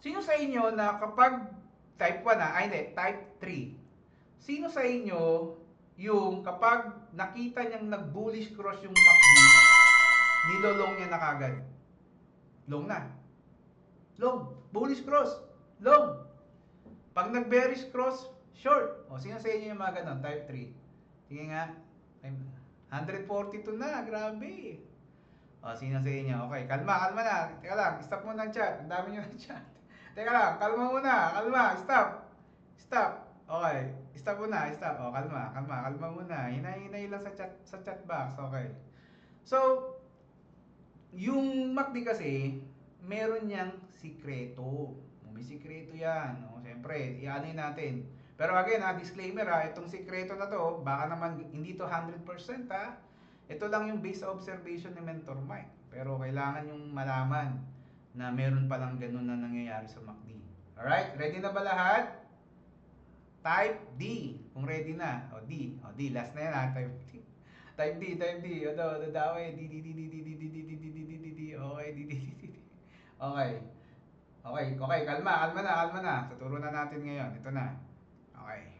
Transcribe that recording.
Sino sa inyo na kapag type 1 na, ay hindi, type 3, sino sa inyo yung kapag nakita niyang nag-bullish cross yung MACD, nilolong niya na kagad? Long na. Long. Bullish cross. Long. Pag nag-bearish cross, short. O, sino sa inyo yung mga ganun? Type 3. Sige nga. Ay, 142 na. Grabe. O, sino sa inyo? Okay, kalma, kalma na. Teka lang, stop muna ang chat. Ang dami nyo ng chat. Teka lang, kalma muna. Kalma, stop. Stop. Okay, stop muna, stop. O, kalma, kalma, kalma muna. Hinay-hinay lang sa chat, sa chat box. Okay. So, yung MACD kasi, meron niyang sikreto. May sikreto yan. No? Siyempre, iaanoy natin. Pero again, ha, disclaimer ha, itong sikreto na to, baka naman hindi to 100% ha. Ito lang yung based observation ni Mentor Mike. Pero kailangan yung malaman na meron palang ganun na nangyayari sa MACD. Alright, ready na ba lahat? Type D, kung ready na. O D, o D, last na yan ha, type D. Type D, type D. Ano, dadaway. D, D, D, D, D, D, D, D, D, D, D, D, D, D. Okay, D, D, D, D, D. Okay. Okay, okay, kalma, kalma na, kalma na. Tuturo na natin ngayon. Ito na. Okay.